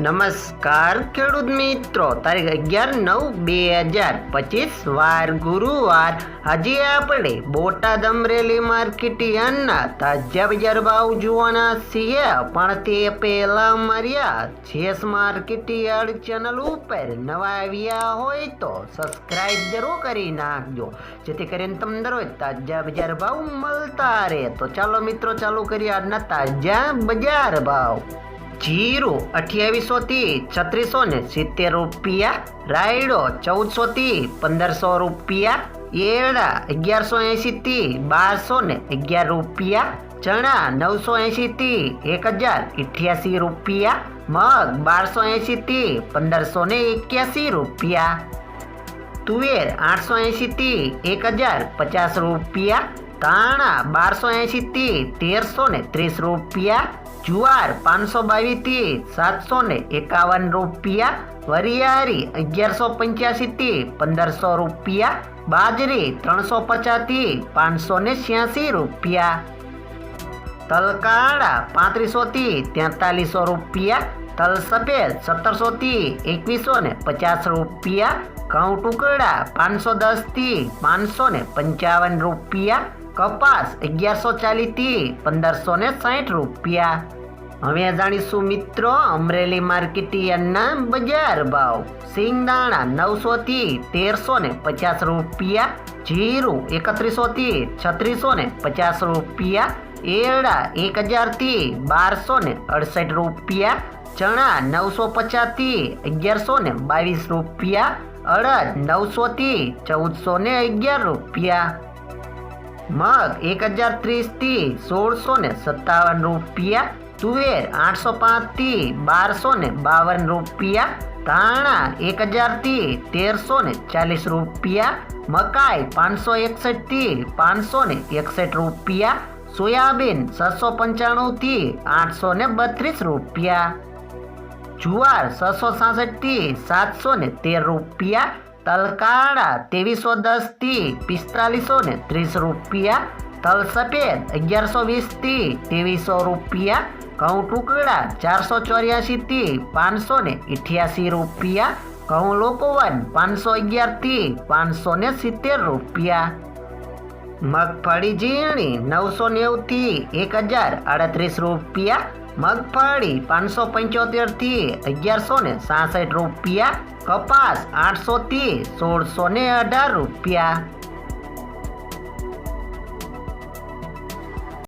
નમસ્કાર ખેડૂત મિત્રો, તારીખ અગિયાર નવ બે હજાર પચીસ, વાર ગુરુવાર. આજે આપણે બોટાદ અમરેલી માર્કેટ તાજા બજાર ભાવ જોવાના છીએ, પણ તે પહેલા માર્યા જેસ માર્કેટ ચેનલ ઉપર નવા આવ્યા હોય તો સબસ્ક્રાઇબ જરૂર કરી નાખજો, જેથી કરીને તમને દરરોજ તાજા બજાર ભાવ મળતા રહે. તો ચાલો મિત્રો, ચાલુ કરીએ આજના તાજા બજાર ભાવ. જીરું, અઠ્યાવીસો થી છત્રીસો ને સિત્તેર રૂપિયા, રાયડો ચૌદસો થી પંદરસો રૂપિયા, એરડા અગિયારસો એંશી થી બારસો ને અગિયાર રૂપિયા, ચણા નવસો એંશી થી એક હજાર અઠ્યાસી રૂપિયા, મગ બારસો એંશી થી પંદરસો ને એક્યાસી રૂપિયા, તુવેર આઠસો એંશી થી એક હજાર પચાસ રૂપિયા, ધાણા બારસો એંશી થી તેરસો ને ત્રીસ રૂપિયા જુવાર પાંચસો બાવીસથી સાતસો ને એકાવન રૂપિયા વરિયારી અગિયારસો પંચ્યાસી થી પંદરસો રૂપિયા, બાજરી ત્રણસો પચાસથી પાંચસો ને છ્યાસી રૂપિયા. તલકાળા પાંત્રીસો થી તેતાલીસો રૂપિયા તલ સફેદ સત્તરસો થી એકવીસો ને પચાસ રૂપિયા, ઘઉં ટુકડા પાંચસો દસથી પાંચસો ને પંચાવન રૂપિયા, કપાસ અગિયારસો ચાલીસથી પંદરસો ને સાઠ રૂપિયા. હવે જાણીશું મિત્રો અમરેલી માર્કેટિયરના બજાર ભાવ. સિંગદાણા નવસો થી તેરસો ને પચાસ રૂપિયા, જીરું એકત્રીસો થી છત્રીસો ને પચાસ રૂપિયા, એરડા એક હજારથી બારસો ને અડસઠ રૂપિયા ચણા નવસો પચાસથી અગિયારસો ને બાવીસ રૂપિયા, અડદ નવસોથી ચૌદસો ને અગિયાર રૂપિયા, મગ એક હજાર ત્રીસથી સોળસો ને સત્તાવન રૂપિયા, તુવેર આઠસો પાંચથી બારસો ને બાવન રૂપિયા, ધાણા એક હજારથી તેરસો ને ચાલીસ રૂપિયા, મકાઈ પાંચસો એકસઠથી પાંચસો ને એકસઠ રૂપિયા, સોયાબીન છસો પંચાણુંથી આઠસો ને બત્રીસ રૂપિયા. જુવાર છસો સાસઠથી સાતસો ને તેર રૂપિયા તલકાળા ત્રેવીસો દસથી પિસ્તાલીસો ને ત્રીસ રૂપિયા તલ સફેદ અગિયારસો વીસથી ત્રેવીસો રૂપિયા, ઘઉં ટુકડા ચારસો ચોર્યાસીથી પાંચસો ને અઠ્યાસી રૂપિયા, ઘઉં લોકોવન પાંચસો અગિયારથી પાંચસો ને સિત્તેર રૂપિયા. મગફળી ઝીણી, નવસો નેવુંથી એક હજાર આડત્રીસ રૂપિયા. મગફળી પાંચસો પંચોતેરથી અગિયારસો ને સાસઠ રૂપિયા. કપાસ આઠસો થી સોળસો ને અઢાર રૂપિયા.